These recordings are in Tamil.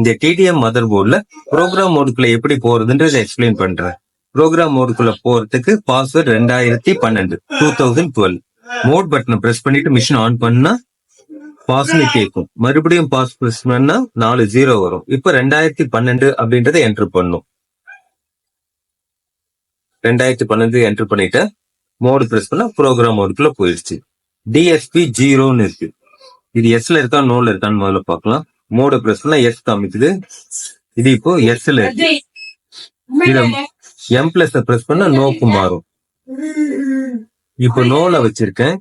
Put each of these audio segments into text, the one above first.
இந்த டிடிஎம் மதர் போர்டில் ப்ரோக்ராம் மோடுக்குள்ள எப்படி போறதுன்றதை எக்ஸ்பிளைன் பண்றேன். ப்ரோக்ராம் மோடுக்குள்ள போறதுக்கு பாஸ்வேர்ட் ரெண்டாயிரத்தி பன்னெண்டு டூ தௌசண்ட் டுவெல் மோட் பட்டனை பிரஸ் பண்ணிட்டு மிஷின் ஆன் பண்ணா பாஸ்னு கேட்கும் மறுபடியும் பாஸ் பிரஸ் பண்ணா நாலு ஜீரோ வரும். இப்ப ரெண்டாயிரத்தி பன்னெண்டு அப்படின்றத என்டர் பண்ணும். ரெண்டாயிரத்தி பன்னெண்டு என்டர் பண்ணிட்டு மோடு பிரஸ் பண்ணா ப்ரோக்ராம் மோடுக்குள்ள போயிடுச்சு டிஎஸ்பி ஜீரோன்னு இருக்கு. இது எஸ்ல இருக்கா நோல இருக்கான்னு முதல்ல பார்க்கலாம். மோட பிரஸ் பண்ணா எஸ் காமிக்குது. இது இப்போ எஸ்ல இத எம் பிளஸ் பிரஸ் பண்ணா நோக்கு மாறும். இப்போ நோல வச்சிருக்கேன்.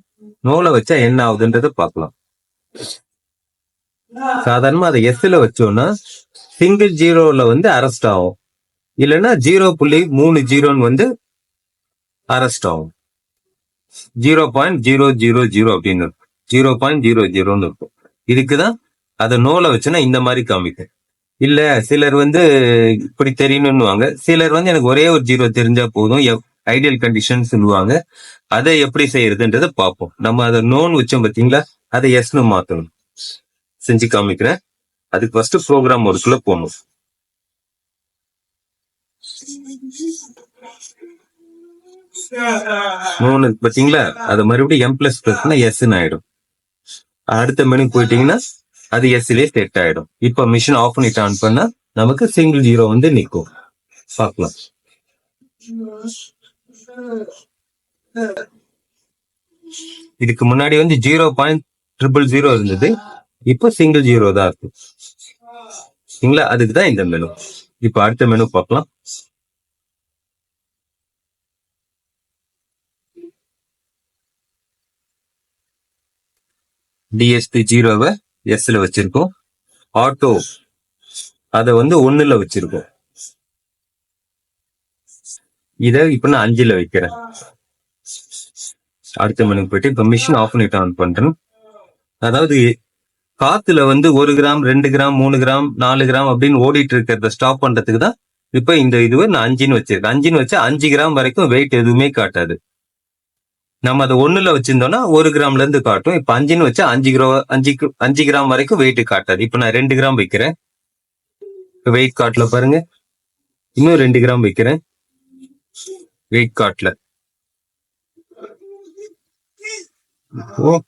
நோல வச்சா என்ன ஆகுதுன்றத பார்க்கலாம். சாதாரணமா அதை எஸ்ல வச்சோம்னா சிங்கிள் ஜீரோல வந்து அரெஸ்ட் ஆகும். இல்லைன்னா ஜீரோ புள்ளி மூணு ஜீரோன்னு வந்து அரெஸ்ட் ஆகும். Zero point zero zero zero அப்படின்னு இருக்கும். ஜீரோ பாயிண்ட் ஜீரோ ஜீரோன்னு இருக்கும். இதுக்குதான் அதை நோல வச்சுன்னா இந்த மாதிரி காமிக்கும் இல்ல சிலர் வந்து இப்படி தெரியணும்னுவாங்க. சிலர் வந்து எனக்கு ஒரே ஒரு ஜீரோ தெரிஞ்சா போதும். ஐடியல் கண்டிஷன் சொல்லுவாங்க. அதை எப்படி செய்யறதுன்றத பார்ப்போம். நம்ம அதை நோன் வச்சோம் பார்த்தீங்களா? அதை எஸ்னு மாத்தணும். செஞ்சு காமிக்கிறேன். அதுக்கு ஃபர்ஸ்ட் ப்ரோக்ராம் ஒர்க்குள்ள போகணும். நோன் இருக்கு பாத்தீங்களா அதை மறுபடியும் எம் பிளஸ் பிளஸ்னா எஸ்ன்னு ஆயிடும். அடுத்த மெனு போயிட்டீங்கன்னா அது எஸ்லயே செட் ஆயிடும். இப்ப மிஷின் ஆஃப் பண்ணிட்டு ஆன் பண்ணா நமக்கு சிங்கிள் ஜீரோ வந்து நிக்கும். பார்க்கலாம். இதுக்கு முன்னாடி வந்து ஜீரோ பாயிண்ட் ட்ரிபிள் ஜீரோ இருந்தது. இப்போ சிங்கிள் ஜீரோ தான் இருக்கு. சரிங்களா? அதுக்கு தான் இந்த மெனு இப்போ அடுத்த மெனு பார்க்கலாம். டிஎஸ்பி ஜீரோவை எஸ்ல வச்சிருக்கோம். ஆட்டோ அதை வந்து ஒண்ணுல வச்சிருக்கோம். இத இப்ப நான் அஞ்சுல வைக்கிறேன். அடுத்த மணிக்கு போயிட்டு இப்ப மிஷின் ஆஃப் பண்ணிட்டு ஆன் பண்றேன். அதாவது காத்துல வந்து ஒரு கிராம் ரெண்டு கிராம் மூணு கிராம் நாலு கிராம் அப்படின்னு ஓடிட்டு இருக்கிறத ஸ்டாப் பண்றதுக்கு தான் இப்ப இந்த இதுவை நான் அஞ்சுன்னு வச்சிருக்கேன். அஞ்சுன்னு வச்சா அஞ்சு கிராம் வரைக்கும் வெயிட் எதுவுமே காட்டாது. நம்ம அதை ஒண்ணுல வச்சிருந்தோம்னா ஒரு கிராம்ல இருந்து காட்டும். இப்ப அஞ்சுன்னு வச்சு அஞ்சு கிரோ அஞ்சு அஞ்சு கிராம் வரைக்கும் வெயிட் காட்டாது. இப்ப நான் ரெண்டு கிராம் வைக்கிறேன். வெயிட் காட்டுல பாருங்க. இன்னும் ரெண்டு கிராம் வைக்கிறேன். வெயிட் காட்டுல. ஓ.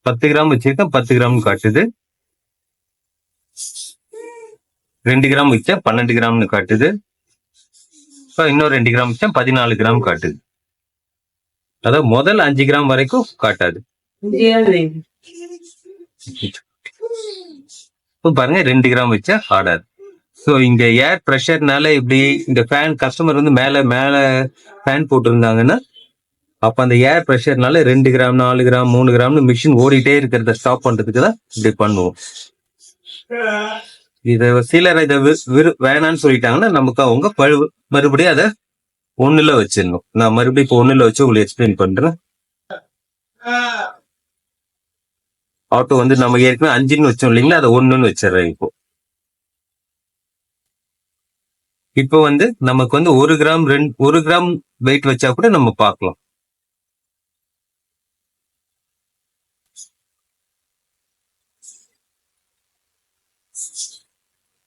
பத்து கிராம் வச்சிருக்கேன். பத்து கிராம் காட்டுது. ரெண்டு கிராம் வச்சா பன்னெண்டு கிராம்னு காட்டுது. ஸோ இன்னும் ரெண்டு கிராம் வச்சா பதினாலு கிராம் காட்டுது. அதாவது முதல் அஞ்சு கிராம் வரைக்கும் காட்டாது. இப்போ பாருங்க ரெண்டு கிராம் வச்சா ஆடாது. ஸோ இங்க ஏர் ப்ரெஷர்னால இப்படி இந்த ஃபேன் கஸ்டமர் வந்து மேல மேல ஃபேன் போட்டிருந்தாங்கன்னா அப்ப அந்த ஏர் ப்ரெஷர்னால ரெண்டு கிராம் நாலு கிராம் மூணு கிராம்னு மிஷின் ஓடிட்டே இருக்கிறத ஸ்டாப் பண்றதுக்கு தான் இப்படி பண்ணுவோம். இதை சிலர் இதை வேணான்னு விரு- சொல்லிட்டாங்கன்னா நமக்கு அவங்க பழு- மறுபடியும் அதை ஒண்ணுல வச்சிடணும். நான் மறுபடியும் இப்போ ஒண்ணுல வச்சு உங்களுக்கு எக்ஸ்பிளைன் பண்றேன். ஆட்டோ வந்து நம்ம ஏற்கனவே அஞ்சுன்னு வச்சோம் இல்லைங்களா? அதை ஒண்ணுன்னு வச்சிடுறேன் இப்போ. இப்போ வந்து நமக்கு வந்து ஒரு கிராம் ரெண்டு ஒரு கிராம் வெயிட் வச்சா கூட நம்ம பார்க்கலாம்.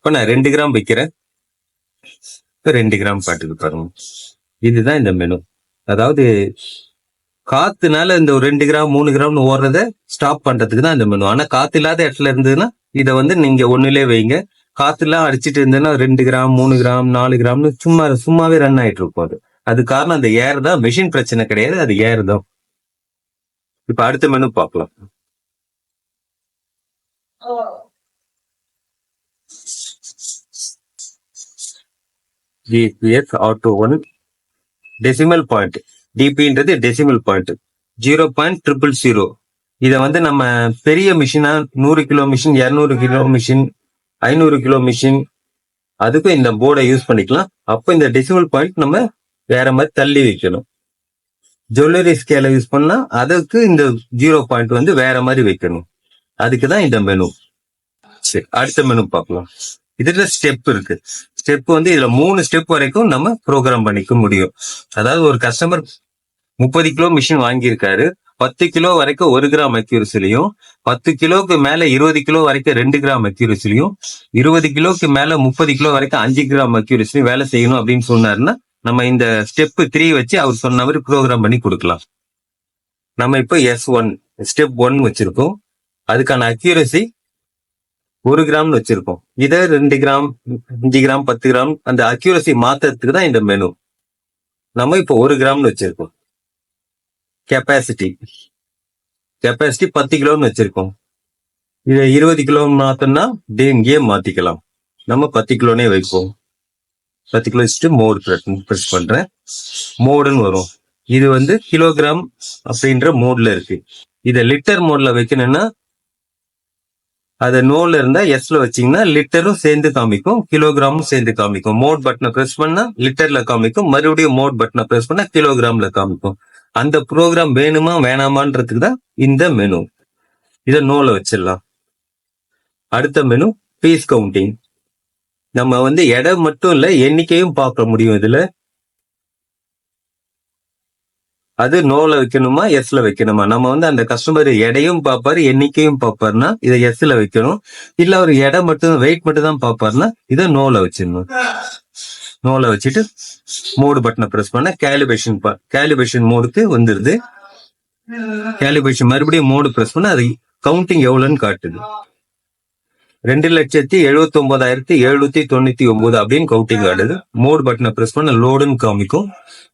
இப்போ நான் ரெண்டு கிராம் வைக்கிறேன். இப்போ ரெண்டு கிராம் பாட்டுக்கு பாருங்க. இதுதான் இந்த மெனு அதாவது காத்துனால இந்த ஒரு ரெண்டு கிராம் மூணு கிராம்னு ஓடுறத ஸ்டாப் பண்றதுக்கு தான் இந்த மெனு ஆனா காத்து இல்லாத இடத்துல இருந்ததுன்னா இதை வந்து நீங்க ஒண்ணுலே வைங்க. காத்துலாம் அடிச்சிட்டு இருந்ததுன்னா ரெண்டு கிராம் மூணு கிராம் நாலு கிராம்னு சும்மா சும்மாவே ரன் ஆயிட்டு இருக்கும் அது. அது காரணம் அந்த ஏர் தான். மிஷின் பிரச்சனை கிடையாது அது ஏர் தான். இப்ப அடுத்த மெனு பார்க்கலாம். GPS auto one decimal point டிபின்றது decimal point zero point triple zero இதை வந்து நம்ம பெரிய மிஷினா நூறு கிலோ மிஷின் இரநூறு கிலோ மிஷின் ஐநூறு கிலோ மிஷின் அதுக்கும் இந்த போர்டை யூஸ் பண்ணிக்கலாம். அப்போ இந்த டெசிமல் பாயிண்ட் நம்ம வேற மாதிரி தள்ளி வைக்கணும். ஜுவல்லரி ஸ்கேலை யூஸ் பண்ணால் அதுக்கு இந்த ஜீரோ பாயிண்ட் வந்து வேற மாதிரி வைக்கணும். அதுக்கு தான் இந்த மெனு சரி அடுத்த மெனு பார்க்கலாம். இதுல ஸ்டெப் இருக்கு. ஸ்டெப் வந்து இதுல மூணு ஸ்டெப் வரைக்கும் நம்ம ப்ரோக்ராம் பண்ணிக்க முடியும். அதாவது ஒரு கஸ்டமர் முப்பது கிலோ மிஷின் வாங்கியிருக்காரு. பத்து கிலோ வரைக்கும் ஒரு கிராம் அக்யூரசிலையும் பத்து கிலோக்கு மேல இருபது கிலோ வரைக்கும் ரெண்டு கிராம் அக்யூரசிலையும் இருபது கிலோக்கு மேல முப்பது கிலோ வரைக்கும் அஞ்சு கிராம் அக்யூரசிலையும் வேலை செய்யணும் அப்படின்னு சொன்னாருன்னா நம்ம இந்த ஸ்டெப் த்ரீ வச்சு அவர் சொன்ன மாதிரி ப்ரோக்ராம் பண்ணி கொடுக்கலாம். நம்ம இப்போ எஸ் ஒன் ஸ்டெப் ஒன் வச்சிருக்கோம். அதுக்கான அக்யூரசி ஒரு கிராம்னு வச்சிருக்கோம் இதை ரெண்டு கிராம் அஞ்சு கிராம் பத்து கிராம் அந்த அக்யூரசி மாத்துறதுக்கு தான் இந்த மெனு நம்ம இப்போ ஒரு கிராம்னு வச்சிருக்கோம். கெப்பாசிட்டி கெப்பாசிட்டி பத்து கிலோன்னு வச்சிருக்கோம். இதை இருபது கிலோ மாத்தோம்னா இங்கேயே மாத்திக்கலாம். நம்ம பத்து கிலோனே வைப்போம். பத்து கிலோ வச்சுட்டு மோடு ப்ரெஸ் பண்றேன். மோடுன்னு வரும். இது வந்து கிலோகிராம் அப்படின்ற மோட்ல இருக்கு. இதை லிட்டர் மோட்ல வைக்கணும்னா அதை நோல இருந்தா எஸ்ல வச்சீங்கன்னா லிட்டரும் சேர்ந்து காமிக்கும் கிலோகிராமும் சேர்ந்து காமிக்கும். மோட் பட்டனை பிரஸ் பண்ணா லிட்டர்ல காமிக்கும் மறுபடியும் மோட் பட்டனை பிரஸ் பண்ணா கிலோகிராம்ல காமிக்கும். அந்த ப்ரோக்ராம் வேணுமா வேணாமான்றதுக்கு தான் இந்த மெனு இதை நோல வச்சிடலாம். அடுத்த மெனு பீஸ் கவுண்டிங் நம்ம வந்து எடை மட்டும் இல்லை எண்ணிக்கையும் பார்க்க முடியும் இதுல. அது நோல வைக்கணுமா எஸ்ல வைக்கணுமா? நம்ம வந்து அந்த கஸ்டமர் எடையும் பார்ப்பாரு எண்ணிக்கையும் பார்ப்பாருன்னா இதை எஸ்ல வைக்கணும். இல்ல அவர் எடை மட்டும் வெயிட் மட்டும் தான் பார்ப்பாருன்னா இதை நோல வச்சிடணும். நோல வச்சுட்டு மோடு பட்டனை ப்ரெஸ் பண்ண கேலிபேஷன் கேலிபேஷன் மோடுக்கு வந்துருது. கேலிபேஷன் மறுபடியும் மோடு பிரஸ் பண்ண அது கவுண்டிங் எவ்வளவுன்னு காட்டுது. ரெண்டு லட்சத்தி எழுபத்தி ஒன்பதாயிரத்தி எழுநூத்தி தொண்ணூத்தி ஒன்பது அப்படின்னு கவுண்டிங் ஆடுது மோடு பட்டனை ப்ரெஸ் பண்ண லோடுன்னு காமிக்கும்.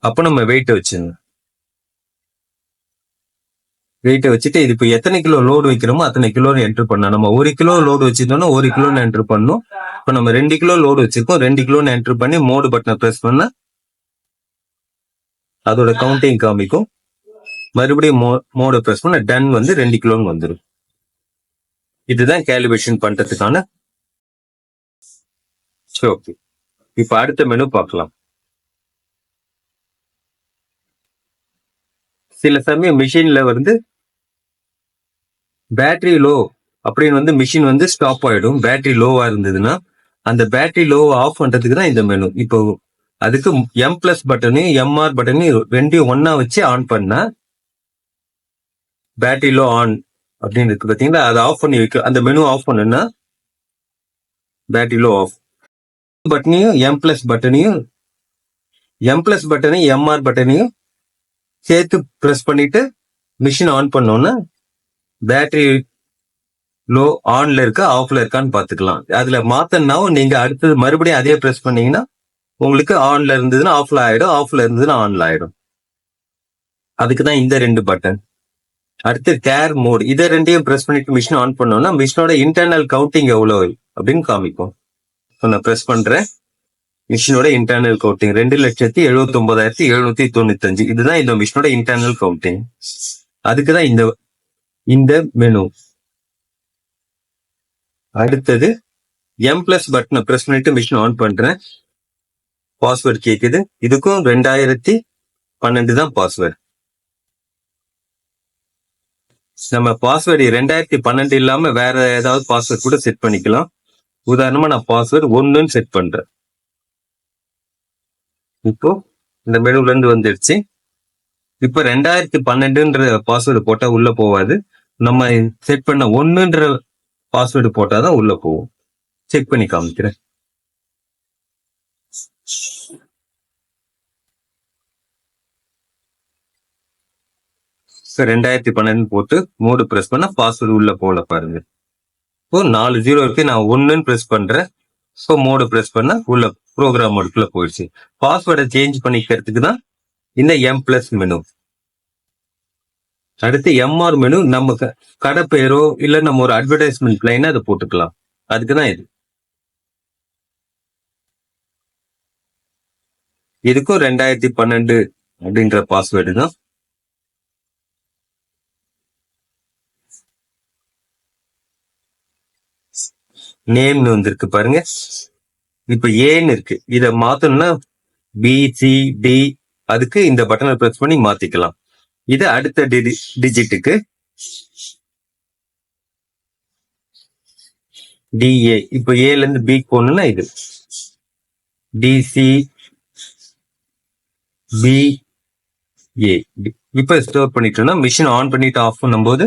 அப்ப நம்ம வெயிட் வச்சிருந்தோம் வெயிட்டை வச்சுட்டு இது இப்போ எத்தனை கிலோ லோடு வைக்கிறோமோ அத்தனை கிலோ என்ட்ரு பண்ணணும். நம்ம ஒரு கிலோ லோடு வச்சிருந்தோம்னா ஒரு கிலோன்னு என்ட்ரு பண்ணணும். இப்போ நம்ம ரெண்டு கிலோ லோடு வச்சிருக்கோம். ரெண்டு கிலோன்னு என்ட்ரு பண்ணி மோடு பட்டனை ப்ரெஸ் பண்ண அதோட கவுண்டிங் காமிக்கும். மறுபடியும் மோ மோடு ப்ரெஸ் பண்ண டன் வந்து ரெண்டு கிலோன்னு வந்துடும் இதுதான் கேலிபிரேஷன் பண்றதுக்கான ஓகே இப்போ அடுத்த மெனு பார்க்கலாம். சில சமயம் மிஷின்ல வந்து பேட்டரி லோ அப்படின்னு வந்து மிஷின் வந்து ஸ்டாப் ஆயிடும். பேட்டரி லோவா இருந்ததுன்னா அந்த பேட்டரி லோவை ஆஃப் பண்றதுக்கு தான் இந்த மெனு இப்போ அதுக்கு எம் பிளஸ் பட்டனையும் எம்ஆர் பட்டனையும் ரெண்டையும் ஒன்னா வச்சு ஆன் பண்ணா பேட்டரி லோ ஆன் அப்படின்னு இருக்கு அதை ஆஃப் பண்ணி வைக்க அந்த மெனு ஆஃப் பண்ணுன்னா பேட்டரி லோ ஆஃப் பட்டனையும் எம் பிளஸ் பட்டனையும் எம் பிளஸ் பட்டனையும் எம்ஆர் பட்டனையும் சேர்த்து ப்ரெஸ் பண்ணிட்டு மிஷின் ஆன் பண்ணோன்னா பேட்டரி லோ ஆன்ல இருக்கா ஆஃப்ல இருக்கான்னு பாத்துக்கலாம் அதுல மாத்தனாவும் நீங்க அடுத்தது மறுபடியும் அதே ப்ரெஸ் பண்ணீங்கன்னா உங்களுக்கு ஆன்ல இருந்ததுன்னா ஆஃப்ல ஆயிடும் ஆஃப்ல இருந்ததுன்னா ஆன்ல ஆயிடும். அதுக்கு தான் இந்த ரெண்டு பட்டன் அடுத்து கேர் மோட் இதை ரெண்டையும் ப்ரெஸ் பண்ணிட்டு மிஷின் ஆன் பண்ணோம்னா மிஷினோட இன்டர்னல் கவுண்டிங் எவ்வளவு அப்படின்னு காமிக்கும். நான் ப்ரெஸ் பண்றேன். மிஷினோட இன்டர்னல் கவுண்டிங் ரெண்டு லட்சத்தி எழுபத்தி ஒன்பதாயிரத்தி எழுநூத்தி தொண்ணூத்தி அஞ்சு இதுதான் இந்த மிஷினோட இன்டர்னல் கவுண்டிங் அதுக்கு தான் இந்த இந்த மெனு அடுத்தது எம் பிளஸ் பட்டனை ப்ரெஸ் பண்ணிட்டு மிஷின் ஆன் பண்றேன். பாஸ்வேர்டு கேக்குது. இதுக்கும் ரெண்டாயிரத்தி பன்னெண்டு தான் பாஸ்வேர்டு நம்ம பாஸ்வேர்டு ரெண்டாயிரத்தி பன்னெண்டு இல்லாம வேற ஏதாவது பாஸ்வேர்டு கூட செட் பண்ணிக்கலாம். உதாரணமா நான் பாஸ்வேர்டு ஒன்னுன்னு செட் பண்றேன். இப்போ இந்த மெனுல இருந்து வந்துடுச்சு இப்ப ரெண்டாயிரத்தி பன்னெண்டுன்ற பாஸ்வேர்டு போட்டா உள்ள போவாது. நம்ம செட் பண்ண ஒன்னுன்ற பாஸ்வேர்டு போட்டாதான் உள்ள போகும். செக் பண்ணி காமிக்கிறேன். ரெண்டாயிரத்தி பன்னெண்டு போட்டு மூடு பிரஸ் பண்ணா பாஸ்வேர்டு உள்ள போல பாருங்க. இப்போ நாலு ஜீரோ இருக்கு நான் ஒன்னுன்னு பிரஸ் பண்றேன். ஸோ மோடு பிரஸ் பண்ணா உள்ள ப்ரோக்ராம் மோடுக்குள்ள போயிடுச்சு. பாஸ்வேர்டை சேஞ்ச் பண்ணிக்கிறதுக்கு தான் இந்த எம் பிளஸ் மெனு அடுத்து எம்ஆர் மெனு நம்ம கடை பேரோ இல்ல நம்ம ஒரு அட்வர்டைஸ்மெண்ட் பிளைன் அதை போட்டுக்கலாம். அதுக்கு தான் இது. இதுக்கும் ரெண்டாயிரத்தி பன்னெண்டு அப்படின்ற பாஸ்வேர்டு தான். நேம்னு வந்திருக்கு பாருங்க. இப்ப ஏன்னு இருக்கு. இத மாத்தணும்னா பிசிடி டி அதுக்கு இந்த பட்டனை ப்ரெஸ் பண்ணி மாத்திக்கலாம். இது அடுத்த டிஜிட்டுக்கு டிஏ இப்போ ஏல இருந்து பி போகணும்னா இது. டிசி பி ஏ இப்போ ஸ்டோர் பண்ணிட்டோம்னா மிஷின் ஆன் பண்ணிட்டு ஆஃப் பண்ணும்போது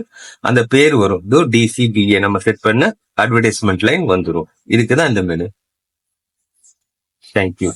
அந்த பேர் வரும். இதோ டிசிபிஏ நம்ம செட் பண்ண அட்வர்டைஸ்மெண்ட் லைன் வந்துரும். இதுக்கு தான் இந்த மெனு தேங்க்யூ